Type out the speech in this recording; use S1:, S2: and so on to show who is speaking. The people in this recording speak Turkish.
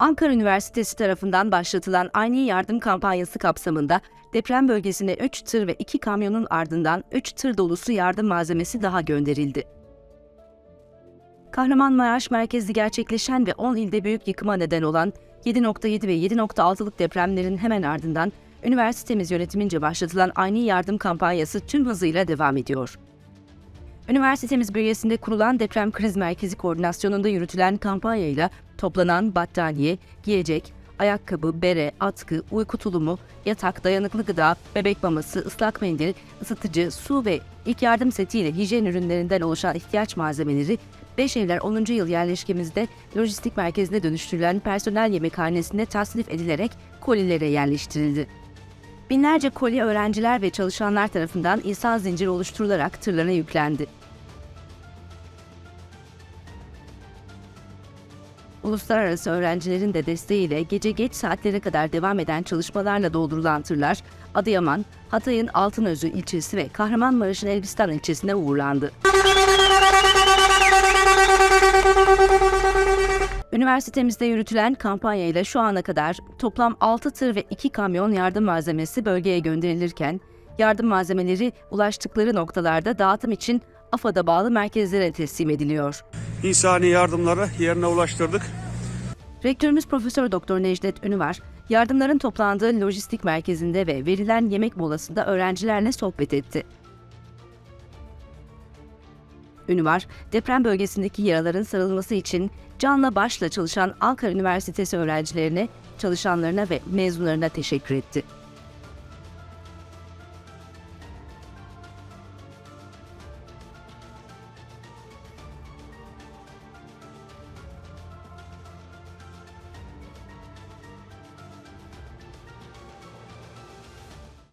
S1: Ankara Üniversitesi tarafından başlatılan Aynı Yardım kampanyası kapsamında deprem bölgesine 3 tır ve 2 kamyonun ardından 3 tır dolusu yardım malzemesi daha gönderildi. Kahramanmaraş merkezli gerçekleşen ve 10 ilde büyük yıkıma neden olan 7.7 ve 7.6'lık depremlerin hemen ardından üniversitemiz yönetimince başlatılan Aynı Yardım kampanyası tüm hızıyla devam ediyor. Üniversitemiz bünyesinde kurulan Deprem Kriz Merkezi koordinasyonunda yürütülen kampanyayla toplanan battaniye, giyecek, ayakkabı, bere, atkı, uyku tulumu, yatak, dayanıklı gıda, bebek maması, ıslak mendil, ısıtıcı, su ve ilk yardım setiyle hijyen ürünlerinden oluşan ihtiyaç malzemeleri Beşevler 10. yıl yerleşkemizde lojistik merkezine dönüştürülen personel yemekhanesinde tasnif edilerek kolilere yerleştirildi. Binlerce koli öğrenciler ve çalışanlar tarafından insan zinciri oluşturularak tırlara yüklendi. Uluslararası öğrencilerin de desteğiyle gece geç saatlere kadar devam eden çalışmalarla doldurulan tırlar Adıyaman, Hatay'ın Altınözü ilçesi ve Kahramanmaraş'ın Elbistan ilçesine uğurlandı. Üniversitemizde yürütülen kampanyayla şu ana kadar toplam 6 tır ve 2 kamyon yardım malzemesi bölgeye gönderilirken, yardım malzemeleri ulaştıkları noktalarda dağıtım için AFAD'a bağlı merkezlere teslim ediliyor.
S2: İnsani yardımları yerine ulaştırdık.
S1: Rektörümüz Profesör Doktor Necdet Ünüvar, yardımların toplandığı lojistik merkezinde ve verilen yemek molasında öğrencilerle sohbet etti. Ünüvar, deprem bölgesindeki yaraların sarılması için canla başla çalışan Ankara Üniversitesi öğrencilerine, çalışanlarına ve mezunlarına teşekkür etti.